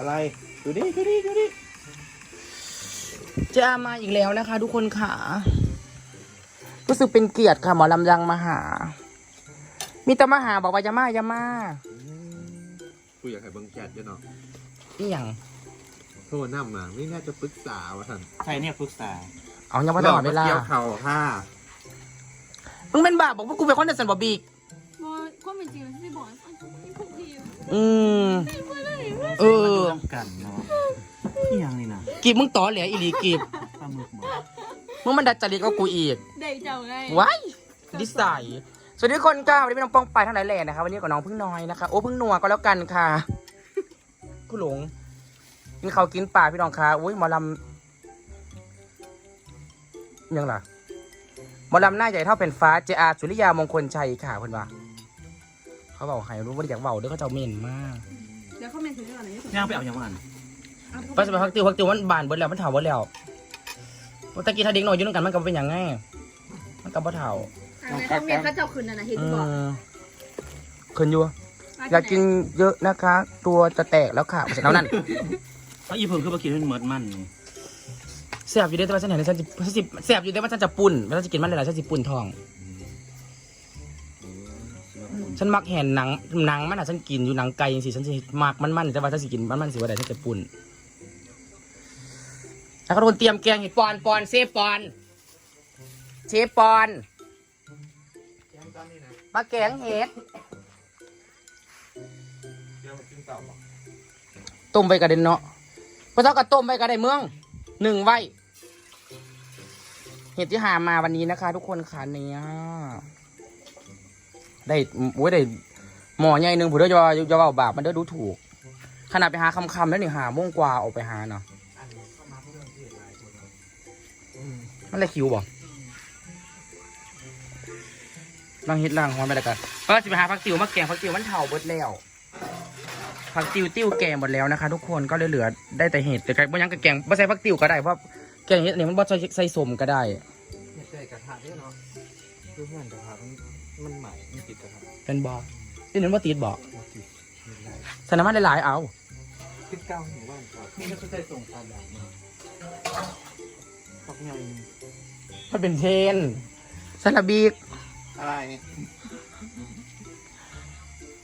อะไร ดูดิดูดิดูดิจะมาอีกแล้วนะคะ ทุกคนค่ะ รู้สึกเป็นเกียรติค่ะ หมอลำยังมาหา มีแต่มาหาบอกว่าจะมาจะมากูอยากให้เบังแกดด้วยเนาะอีหยังโทรน้ำมาไม่น่าจะปรึกษาวะท่านใครเนี่ยปรึกษาเอายังไม่ตลอดเวลาเกี่ยวเข่าค่ะมึงเป็นบ้าบอกว่ากูเป็นคนเดสันบอบีก ว่าความเป็นจริงแล้วที่บอก อืมเออร่วมกันเนาะนี่ยังนี่นะกีบมึงต่อเหลืออีหลีกีบปลาหมึกหมดมึงมันดัดจริตก็กูอีกเด็กเจ้าไงว้ายดิสัยสวัสดีทุกคนก้าวันนี้เป็นน้องป้องไปทั้งหลายแหล่นะคะวันนี้กับน้องพึ่งน้อยนะคะโอ้พึ่งนัวก็แล้วกันค่ะกูหลงกินข้าวกินปลาพี่น้องค่ะอุ้ยหมอลำยังล่ะหมอลำหน้าใหญ่เท่าเป็นฟ้าเจอาสุริยามงคลชัยค่ะเพื่อนว่า เขาบอกให้รู้ว่าอยากเบาเด้อเขาเจ้าเม่นมากเดี๋ยวคอมเมนต์ถึงก่อนนะย่างไปเอาอย่างมันไปสมัยพักติวพักติวมันบานเบิดแล้วมันเถาเบิดแล้วตะกี้ถ้าเด็กน้อยอยู่ด้วยกันมันก็เป็นอย่างไงมันก็บ่เถาในคอมเมนต์เขาเจ้าคืนน่ะนะเห็นอืบอกมขึ้นอยู่อยากกินเยอะนะคะ ตัวจะแตกแล้วค่ะเสร็จแล้วนั่นเอาอีเพิ่งคือมากินให้เหมือนมันนี่แสบอยู่ได้แต่ว่าฉันเห็นฉันจะฉันสิแสบอยู่ได้ว่าฉันจะปุ่นไม่ต้องจะกินมันเลยล่ะฉันสิปุ่นทอง ฉันมักเห็นหนังหนังมันอะฉันกินอยู่หนังไก่ยังสิฉันสิมักมันมันแต่ว่าฉันสิกินมันมันสิว่าใดฉันจะปุ่นแล้วก็คนเตรียมแกงเห็ดปอนปอนเซฟปอนเชฟปอนมาแกงเห็ดเดี๋ยวกินเต่าบอกต้มไปกระเด็นเนาะพระเจ้าก็ต้มไปกระไดเมืองหนึ่งไว้เห็ดที่หามาวันนี้นะคะ ทุกคนค่ะเนี่ย ได้โอ้ยได้หมอใหญ่หนึ่งผู้เด้อจะว่าจะว่าบาปมันเด้อดูถูก ขนาดไปหาคำคำแล้วนี่หาโม่งกว่าออกไปหาเนาะมันเลยคิวบ่ลังเฮ็ดล่างหอนไปแล้วกันก็สิไปหาผักติวมาแกงผักติวมันเฒ่าเบิดแล้วผักติวติ้วแกงหมดแล้วนะคะ ทุกคนก็เลยเหลือได้แต่เห็ดแต่ก็บ่ยังกับแกงบ่ใส่ผักติวก็ได้เพราะแกงเห็ดนี่มันบ่ใส่ใส่สมก็ได้ไม่ใช่กระทะด้วยเนาะคือเพื่อนกระทะมัน มันใหม่มันติดกระทะเป็นบ่นี่นั่นบ่ติดบ่มันติดไม่ได้ใส่น้ำมันหลายๆเอา ติดเก้าหมู่บ้านครับนี่ก็จะได้ส่งตามแบบนี้พักไงมันเป็นเทรนซาลาบีก อะไร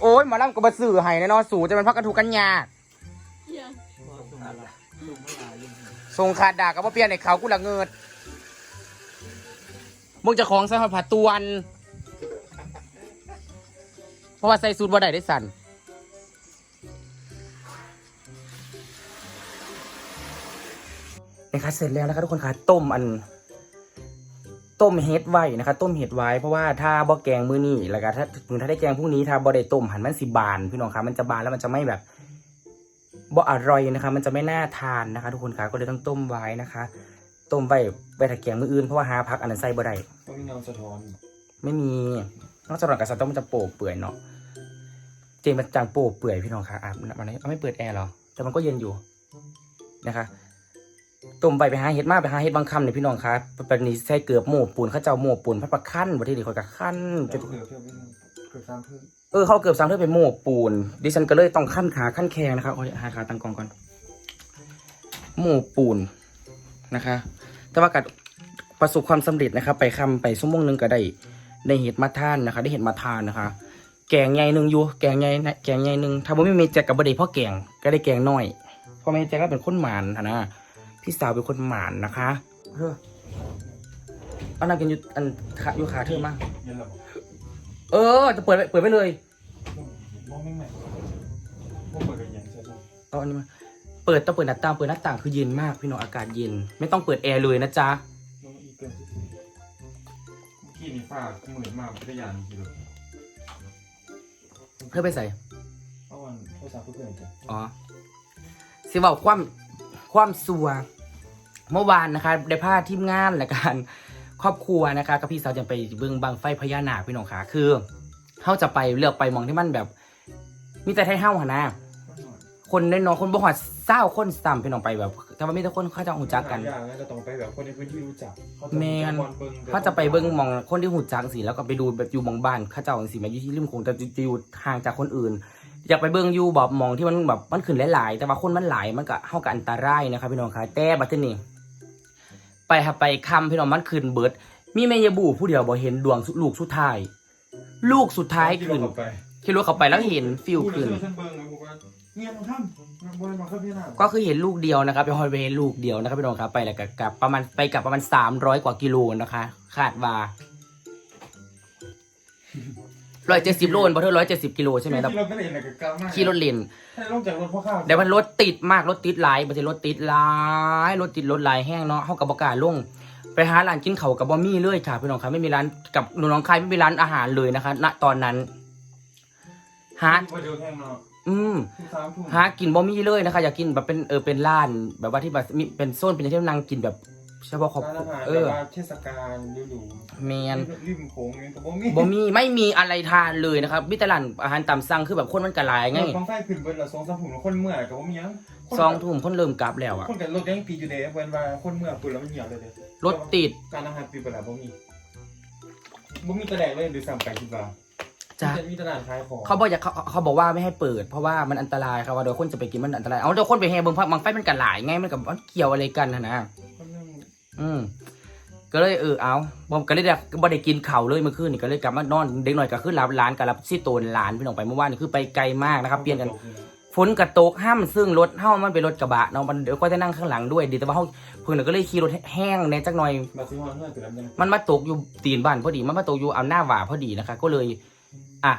โอ้ยหมาล่ำก็บ่ซื้อให้แน่นอนสูจะเป็นพักกระทุกกันยากเหี้ยส่งอะไรส่งเวลาเรื่องนี้ส่งขาดด่ากับบ่เปลี่ยนให้เขากูละเงิดมึงจะของใส่หอยผัดตวน เพราะว่าใส่สูตรบ่ได้ได้สั่นนะคะเสร็จแล้วนะคะทุกคนคะต้มอัน ต้มเฮ็ดไว้นะคะ ต้มเห็ดไว้เพราะว่าถ้าบ่แกงมื้อนี้แล้วก็ถ้าถึงถ้าได้แกงพรุ่งนี้ถ้าบ่ได้ต้มหันมันสิบาน พี่น้องคะมันจะบานแล้วมันจะไม่แบบบ่อร่อยนะคะ มันจะไม่น่าทานนะคะ ทุกคนคะก็เลยต้องต้มไว้นะคะ ต้มไว้ไปถ้าแกงมื้ออื่นเพราะว่าหาพักอันนั้นใส่บ่ได้ต้องมีเงาสะท้อน ไม่มี นอกจากหลังกับสต๊อกมันจะโป่เปื่อยเนาะเจนมันจางโป่เปื่อยพี่น้องคะอะมันมันเอาไม่เปิดแอร์หรอแต่มันก็เย็นอยู่นะคะต้มไปไปหาเห็ดมากไปหาเห็ดบางคำเนี่ยพี่น้องคะเป็นนี้ใส่เกือบโม่ปูนเข้าเจ้าโม่ปูนพัดประขั้นประเทศนี้คอยกับขั้นจจะนเกือบเกือบเกือบสามเพื่อนเออเขาเกือบสามเท่าเป็นโม่ปูน ดิฉันก็เลยต้องขั้นขาขั้นแขงนะคะโอ้ยหาขาตั้งกองก่อนโม่ปูนนะคะ แต่ว่ากัดประสบความสำเร็จนะคะไปคำไปชั่วโมงหนึงก็ได้ ได้เห็ดมาทานนะคะ ได้เห็ดมาทานนะคะ แกงใหญ่หนึ่งอยู่แกงใหญ่นะแกงใหญ่หนึ่งถ้าบ่ไม่มีแจ็คกับบดีพ่อแกงก็ได้แกงน้อยเพราะไม่แจ็คก็เป็นคนหมานนะพี่สาวเป็นคนหมานนะคะเออเอานากินอยู่อันขาอยู่ขาเธอมากเออ จะเปิดไว้เปิดไว้เลยเปิดกันยังใช่ไหมเอาอันนี้มาเปิดต้องเปิดหน้าต่างเปิดหน้าต่างคือเย็นมากพี่น้องอากาศเย็น ไม่ต้องเปิดแอร์เลยนะจ๊ะ กี้มีฝ้าเหมือนมากพัทยานี่คือเพื่อไปใส่เอาวันโทรศัพท์เพื่อนกันอ๋อสิบอกความความสัวเมื่อวานนะคะ ได้พาทีมงานและการครอบครัวนะคะกับพี่สาวจะไปเบิ่งบังไฟพญานาคพี่น้องค่ะคือเขาจะไปเลือกไปหมองที่มันแบบ มีแต่ไทยเฮ้าหนนะ คนน้อยๆคนบ่หอดเศร้าคนซ้ำพี่น้องไปแบบแต่ว่ามีแต่คนเขาจะหูจักกันอย่างนั้นจะต้องไปแบบคนในพื้นที่รู้จักแมนเขาจะไปเบิ้งหมองคนที่หูจักสิแล้วก็ไปดูแบบอยู่หมองบ้านเข้าเจ้าสิมาอยู่ที่ริมโขงแต่จะอยู่ห่างจากคนอื่น อยากไปเบิ่งอยู่แบบหมองที่มันแบบมันขึ้นหลายๆ แต่ว่าคนมันหลายมันก็เฮากับอันตรายนะครับพี่น้องคะแต่บัดนี้ไปหาไปคำพี่น้องมันขึ้นเบิด มีแม่ยาบูผู้เดียวบ่เห็นดวงสุลูกสุดท้าย ลูกสุดท้ายขึ้นคิดว่าเขาไปแล้วเห็นฟิลขึ้นฉันเบิ่งเลยบอกว่า เงียบทำบริมาครับพี่น้าก็คือเห็นลูกเดียวนะครับไปฮอยไปเห็นลูกเดียวนะครับพี่น้องครับไปแล้วก็กลับประมาณไปกลับประมาณสามร้อยกว่ากิโลนะคะคาดว่าร้อยเจ็ดสิบโลนพอเท่าร้อยเจ็ดสิบกิโลใช่ไหมครับที่เราไม่ได้เห็นอะไรกับกามากขี่รถเลนให้ลงจากรถพ่อข้าวเดี๋ยวมันรถติดมากรถติดหลายบางทีรถติดหลายรถติดรถหลายแห้งเนาะเขากับประกล้าศลงไปหาร้านกินเขาวกับบอมี่เลยค่ะพี่น้องครับไม่มีร้านกับหนูน้องคายไม่มีร้านอาหารเลยนะคะณตอนนั้นหาพอเดียวแห้งเนาะ อืมทุ่มสามทุ่มหากินบอมี่เลยนะคะ อยากกินแบบเป็นเออเป็นร้าน แบบว่าที่แบบมีเป็นโซนเป็นที่นั่งกินแบบเฉพาะครอบร้านครัอาวหารเอแบบอว่าเทศกาลฤดูแมนริมโขงนี่กับบ่มีบอมี่ไม่มีอะไรทานเลยนะครับมิตรร้านอาหารตามสั่งคือแบบคนมันกระลายไงบางไฟขึ้นเบิดละสองสามถุงแล้วคนเมื่อยกับบ่มีหยังคนสองทุ่มคนเริ่มกลับแล้วอะคนกับรถยังปีอยู่เด้เว้นว่าคนเมื่อยปืนแล้วมันเหี่ยวเลยเด้รถติดการอาหารปีเปิดแล้วบ่มีบ่มีตะแดงเลยหรือสั่งไปคิดว่า จ้ะ มีตลาดขายของเขาบอกอยากเขาเขาบอกว่าไม่ให้เปิด เพราะว่ามันอันตรายครับว่าเดี๋ยวคนจะไปกินมันอันตรายเอาเดี๋ยวคนไปแห่เบิ่งพักบางไฟมันกระหลายไงมันกับมันเกี่ยวอะไรกันนะนะคนนึงอืมก็เลยเออเอาบอมก็เลยได้บ่ได้กินข้าวเลยเมื่อคืนนี่ก็เลยกลับมานอนเด็กหน่อยก็คือรับร้านกับรับซี่โตนหลานพี่น้องไปเมื่อวานนี่คือไปไกลมากนะครับเปลี่ยนกัน ฝนกระตกห้ามซึ่งรถเฮ้ามันเป็นรถกระบะเนาะมันเดี๋ยวก็จะนั่งข้างหลังด้วยดีแต่ว่าเฮาเพิ่นนะก็เลยขี่รถแห้งแหน่จักหน่อย มาซื้อฮอนเมื่อตื่นแล้วยังมันมาตกอยู่ตีนบ้านพอดี มันมาตกอยู่เอาหน้าหว่าพอดีนะคะ ก็เลย อะ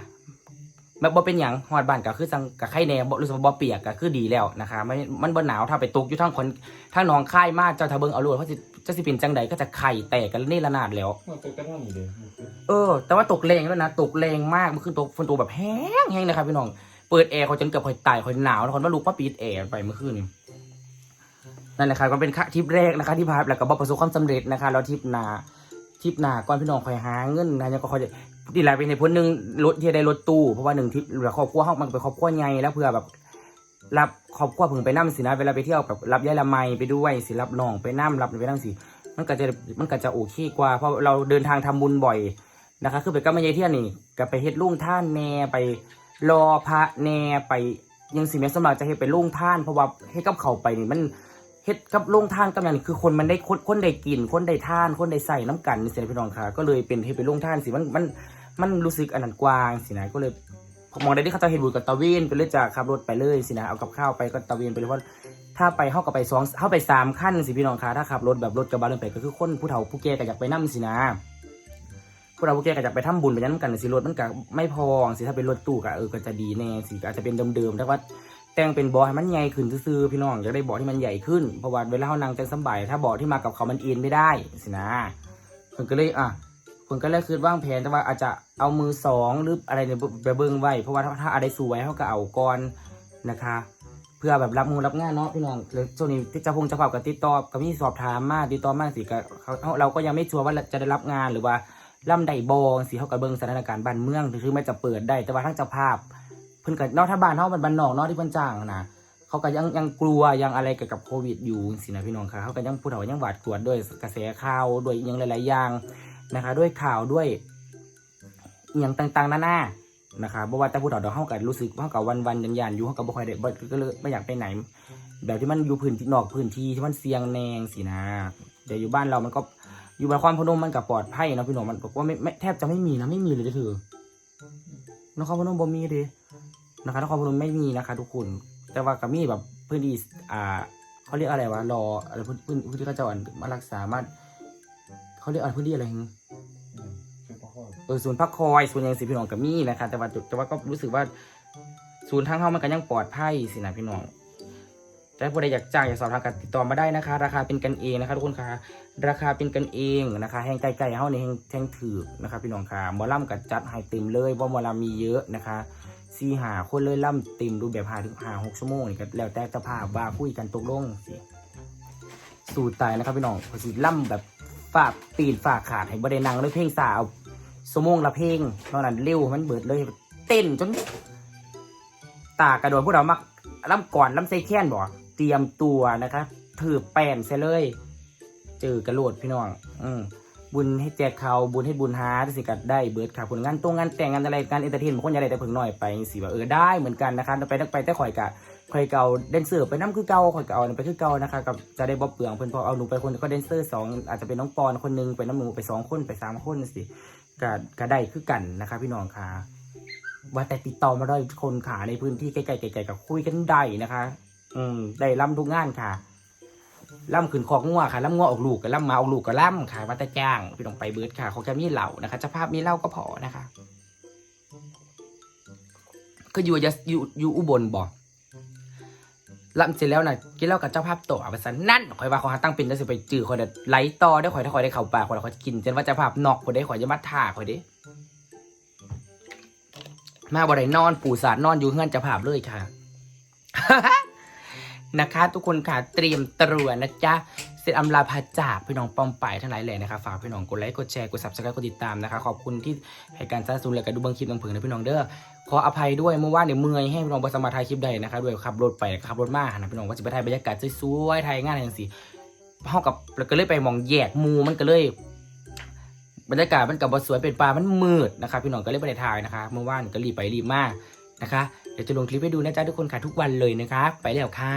แบบบ่เป็นหยังฮอดบ้านก็คือจังกับไข่แหน่บ่รู้สึกว่าบ่เปียกก็คือดีแล้วนะคะมันมันบ่หนาวถ้าไปตกอยู่ทางคนทางหนองคายมากเจ้าทะเบิงเอาโลดเพราะสิจะสิเป็นจังใดก็จะไข่แตกกันนี่ระนาดแล้วเมื่อตกกระท่อนนี่เลยเออ แต่ว่าตกแรงแล้วนะตกแรงมากมันคือตกฝนตกแบบแห้งแห้งนะครับพี่น้องเปิดแอร์เขาจนเกือบคอยตายคอยหนาวแล้วคนว่าลูกป้าปิดแอร์ไปเมื่อคืนนี้นั่นแหละครับก็เป็นทริปแรกนะคะที่พาแล้วก็บประสบความสำเร็จนะคะแล้วทริปหนาทริปหนาก่อนพี่น้องคอยหาเงินนะยังก็คอย ดีหลายเป็นในพ้นหนึ่งรถที่ได้รถตู้เพราะว่าหนึ่งทริปหรือครอบครัวเขามันเป็นครอบครัวใหญ่แล้วเพื่อแบบ รับครอบครัวเพิ่งไปนั่สินะเวลาไปเที่ยวแบบรับยายละไมไปด้วยสิรับน้องไปนั่รับไปนั่งสิมันก็จะมันก็จะโอเคกว่าเพราะเราเดินทางทำบุญบ่อยนะคะ คือไปกับแม่ยายเที่ยนี่ก็ไปเฮ็ดลุ่งท่านแน่ไปรอพระแน่ไปยังสิแม่สมบัติจะเฮ็ดไปลุ่งท่านเพราะว่าเฮ็ดกับเขาไปนี่มันเฮ็ดกับลุ่งท่านกับอย่างนี้คือคนมันได้คนคนได้กินคนได้ท่านคนได้ใส่น้ำกันนี่สิพี่น้องค่ะก็เลยเป็นเฮ็ดไปลุ่งท่านสิมันมัน มันรู้สึกอันนั้นกว้างสินะก็เลยมองได้ที่เขาจะเห็นบุญกับตะเวนไปเลยจากขับรถไปเลยสินะเอากับข้าวไปก็ตะเวนไปเลยเพราะถ้าไปเข้ากับไปสองเข้าไปสามขั้นสิพี่น้องคะถ้าขับรถแบบรถกระบะเดินไปก็คือคนผู้เฒ่าผู้แก่ก็อยากไปนั่สินะผู้เฒ่าผู้แก่ก็อยากไปทำบุญไปนั่นกันสิรถมันก็ไม่พอสิถ้าเป็นรถตู้ก็เออก็จะดีแน่สิอาจจะเป็นเดิมๆแต่ว่าแต่งเป็นเบาะให้มันใหญ่ขึ้นซื่อๆพี่น้องอยากได้เบาะที่มันใหญ่ขึ้นเพราะว่าเวลาเรานั่งจะสบายถ้าเบาะที่มากับเขามันเอ็นไม่ได้สินะคนก็เลยอะ คนก็เลยคือว่างแผนแต่ว่าอาจจะเอามือสองหรืออะไรเนี่ยไปเบิ้งไว้เพราะว่าถ้าอะไรสวยเขาก็เอาก่อนนะคะ เพื่อแบบรับงูรับงานเนาะพี่น้องหรือช่วงนี้ที่เจะพงเจะภาพกับติดต่อกับมีสอบถามมาติดต่อมาสิก็เขาเขาเราก็ยังไม่ชัวร์ว่าจะได้รับงานหรือว่าล่ำใดบองสิเขากับเบิ้งสถานการณ์บ้านเมืองถึงแม้จะเปิดได้แต่ว่าทั้งเจ้าภาพ เพิ่นกับนอกถ้าบ้านเขามันบ้านนอกเนาะที่เพิ่นจ้างนะเขาก็ยังยังกลัวยังอะไรเกี่ยวกับโควิดอยู่สินะพี่น้องค่ะเขาก็ยังพูดถึงยังหวาดกลัวด้วยกระแสข่าวด้วยอหยังหลายๆอย่าง นะคะ ด้วยข่าวด้วยอย่างต่างๆนานานะคะบ่ว่าแต่ผู้เฒ่าเดี๋ยวเฮาก็รู้สึกว่าเฮาก็วันๆยันๆอยู่เฮาก็บ่ค่อยได้บ่ก็เลยไม่อยากไปไหน แบบที่มันอยู่พื้นที่นอกพื้นที่ที่มันเสี่ยงแนงสินะเดี๋ยวอยู่บ้านเรามันก็อยู่บ้านความพนมมันก็ปลอดภัยนะพี่น้องมันบอกว่าไม่แทบจะไม่มีนะไม่มีเลยเด้อเธอนครพนมบ่มีเด้นะคะนครพนมไม่มีนะคะ ทุกคน แต่ว่าก็มีแบบพื้นที่อ่าเขาเรียกอะไรวะรออะไรพื้นพื้นที่เขาเจ้าอันมารักษามาเขาเรียกอะไรพื้นที่อะไรหึเป็นพ่ อข้อเออศูนย์พักคอยศูนย์ยังสิพี่น้องก็มีนะคะแต่ว่าจุดแต่ว่าก็รู้สึกว่าศูนย์ทางเข้ามันก็ยังปลอดภัยสินะพี่น้องแต่ผู้ใดอยากจ้างอยากสอบทางการติดต่อมาได้นะคะ ราคาเป็นกันเองนะคะทุกคนค่ะราคาเป็นกันเองนะคะแห้งไก่ๆเฮาในแห้งแห้งถือนะคะพี่น้องค่ะมอล่ำกับจัดให้เต็มเลยเพรามอลำมีเยอะนะคะสี่หาคนเลยล่ำเต็มดูแบบหาถึงหาหกชั่วโมงนี่ก็แล้วแต่จะภาพว่าคุยกันตกลงสิสู่ตายนะครับพี่น้องพอสิล่ำแบบฝากตีนฝากขาดให้บริเนังเลยเพลงสาว สมงละเพลงตอนนั้นเร็วมันเบิดเลย เต้นจน ตากระโดดพวกเรามักล่ำก่อนล่ำใส่แค้นบ่เตรียมตัวนะคะ ถือแป้นใส่เลย เจอกระโหลดพี่น้อง อืมบุญให้แจกเขาบุญให้บุญหาที่สิกัดได้เบิดค่ะผลงานตรงงานแต่งงานอะไรงานเอนเตอร์เทนบางคนอยากได้แต่เพิ่งหน่อยไปสิว่าเออได้เหมือนกันนะคะไปไปแต่ข่อยกะข่อยเก่าเดนเซอร์ไปน้ำคือเก่าข่อยเก่าไปคือเก่านะคะกับจะได้บ๊อบเปลืองเพิ่นพอเอาหนูไปคนก็เดนเซอร์สองอาจจะเป็นน้องปอนคนหนึงไปน้ำหนูไปสองคนไปสามคนสิ ก็ก็ได้คือกันนะคะพี่น้องค่ะ ว่าแต่ติดต่อมาได้คนขาในพื้นที่ใกล้ๆไกลๆกับคุยกันได้นะคะ อืมได้ล่ำทุกงานค่ะล่ำขืนคอกงัวค่ะล่ำงัวออกลูกกับล่ำมาออกลูกกับล่ำค่ะว่าแต่จ้างพี่น้องไปเบิร์ดค่ะเขาแค่มีเหล่านะคะเจะภาพมีเหล่าก็พอนะคะ ก็อยู่จะอยู่อยู่อุบลบอก ลำเสร็จแล้วนะกินเหล้ากับเจ้าภาพต่อไปสันนั่นคอยว่าเขาหาตั้งเป็นแล้วสิไปจื้อคอยเด็ดไหลต่อได้คอยถ้าคอยได้เข่าปากคอยได้คอยกินจนว่าเจ้าภาพนอกคอยได้คอยจะมาท่าคอยเด้มาบ่ได้นอนปู่สาดนอนอยู่เฮือนเจะภาพเลยค่ะนะคะ ทุกคนค่ะเตรียมตรวนะจ๊ะเสร็จอำลาพาจากพี่น้องปอมป่ายทั้งหลายแหล่นะคะฝากพี่น้องกดไลค์กดแชร์กด subscribe กดติดตามนะคะ ขอบคุณที่ให้การสนับสนุนและการดูบางคลิปบางเผงนะพี่น้องเด้อ ขออภัยด้วยเมื่อวานเนี่ยเมื่อยให้พี่น้องบสมาถ่ายคลิปได้นะคะด้วยขับรถไปขับรถมานะพี่น้องว่าจะไปถ่ายบรรยากาศสวยๆถ่ายงานอะไรอย่างสิเฮากับเราก็เลยไปมองแยกมูมันก็เลย บรรยากาศมันกับบสวยเป็นปลามันมืดนะคะพี่น้องก็เลยไม่ได้ถ่ายนะคะเมื่อวานก็รีบไปรีบมานะคะเดี๋ยวจะลงคลิปให้ดูนะจ๊ะทุกคนค่ะทุกวันเลยนะคะ ไปแล้วค่ะ